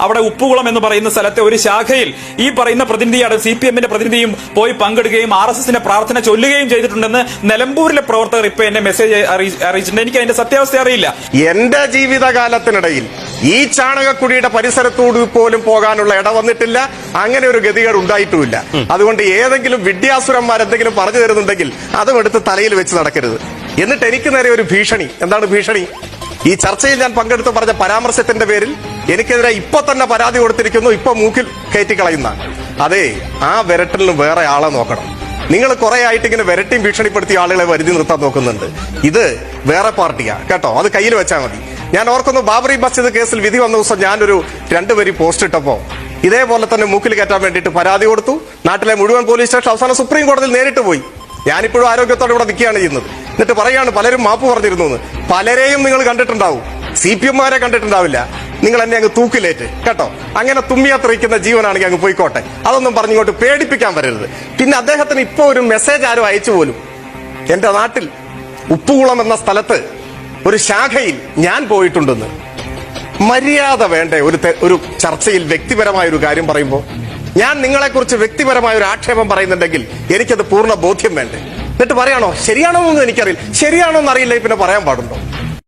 അവിടെ ഉപ്പുകുളം എന്ന് പറയുന്ന സ്ഥലത്തെ ഒരു ശാഖയിൽ ഈ പറയുന്ന പ്രതിനിധിയാണ് സി പി എമ്മിന്റെ പ്രതിനിധിയും പോയി പങ്കെടുക്കുകയും ആർ എസ് എസിന്റെ പ്രാർത്ഥന ചൊല്ലുകയും ചെയ്തിട്ടുണ്ടെന്ന് നിലമ്പൂരിലെ പ്രവർത്തകർ ഇപ്പൊ എന്നെ മെസ്സേജ് അറിയി- അറിയിച്ചിട്ടുണ്ട്. എനിക്ക് അതിന്റെ സത്യാവസ്ഥ അറിയില്ല. എന്റെ ജീവിതകാലത്തിനിടയിൽ ഈ ചാണകക്കുടിയുടെ പരിസരത്തോട് പോലും പോകാനുള്ള ഇട വന്നിട്ടില്ല. അങ്ങനെ ഒരു ഗതികേട് ഉണ്ടായിട്ടുമില്ല. അതുകൊണ്ട് ഏതെങ്കിലും വിദ്യാസുരന്മാർ എന്തെങ്കിലും പറഞ്ഞു തരുന്നുണ്ടെങ്കിൽ അതും എടുത്ത് തലയിൽ വെച്ച് നടക്കരുത്. എന്നിട്ട് എനിക്ക് നേരെ ഒരു ഭീഷണി. എന്താണ് ഭീഷണി? ഈ ചർച്ചയിൽ ഞാൻ പങ്കെടുത്ത് പറഞ്ഞ പരാമർശത്തിന്റെ പേരിൽ എനിക്കെതിരെ ഇപ്പൊ തന്നെ പരാതി കൊടുത്തിരിക്കുന്നു ഇപ്പൊ മൂക്കിൽ കയറ്റി കളയുന്ന. അതെ ആ വിരട്ടലിന് വേറെ ആളെ നോക്കണം. നിങ്ങൾ കുറെ ആയിട്ട് ഇങ്ങനെ വിരട്ടിയും ഭീഷണിപ്പെടുത്തിയ ആളുകളെ വരുതി നിർത്താൻ നോക്കുന്നുണ്ട്. ഇത് വേറെ പാർട്ടിയാ കേട്ടോ? അത് കയ്യിൽ വെച്ചാൽ മതി. ഞാൻ ഓർക്കുന്നു ബാബറി മസ്ജിദ് കേസിൽ വിധി വന്ന ദിവസം ഞാനൊരു രണ്ടുപേരി പോസ്റ്റ് ഇട്ടപ്പോ ഇതേപോലെ തന്നെ മൂക്കിൽ കയറ്റാൻ വേണ്ടിയിട്ട് പരാതി കൊടുത്തു. നാട്ടിലെ മുഴുവൻ പോലീസ് സ്റ്റേഷൻ അവസാനം സുപ്രീം കോടതിയിൽ നേരിട്ട് പോയി. ഞാനിപ്പോഴും ആരോഗ്യത്തോടെ ഇവിടെ നിൽക്കുകയാണ് ചെയ്യുന്നത്. എന്നിട്ട് പറയാണ് പലരും മാപ്പ് പറഞ്ഞിരുന്നു പലരെയും നിങ്ങൾ കണ്ടിട്ടുണ്ടാവും. സി പി എമ്മാരെ കണ്ടിട്ടുണ്ടാവില്ല. നിങ്ങൾ എന്നെ അങ്ങ് തൂക്കിലേറ്റ് കേട്ടോ? അങ്ങനെ തുമ്മിയത്രയിക്കുന്ന ജീവനാണെങ്കിൽ അങ്ങ് പോയിക്കോട്ടെ. അതൊന്നും പറഞ്ഞിങ്ങോട്ട് പേടിപ്പിക്കാൻ വരരുത്. പിന്നെ അദ്ദേഹത്തിന് ഇപ്പോൾ ഒരു മെസ്സേജ് ആരും അയച്ചു പോലും. എന്റെ നാട്ടിൽ ഉപ്പുകുളം എന്ന സ്ഥലത്ത് ഒരു ശാഖയിൽ ഞാൻ പോയിട്ടുണ്ടെന്ന്. മര്യാദ വേണ്ട ഒരു ഒരു ചർച്ചയിൽ വ്യക്തിപരമായ ഒരു കാര്യം പറയുമ്പോൾ ഞാൻ നിങ്ങളെക്കുറിച്ച് വ്യക്തിപരമായ ഒരു ആക്ഷേപം പറയുന്നുണ്ടെങ്കിൽ എനിക്കത് പൂർണ ബോധ്യം വേണ്ടേ? എന്നിട്ട് പറയണോ ശരിയാണോ എന്ന് എനിക്കറിയില്ല. ശരിയാണോ എന്ന് അറിയില്ല പിന്നെ പറയാൻ പാടുണ്ടോ?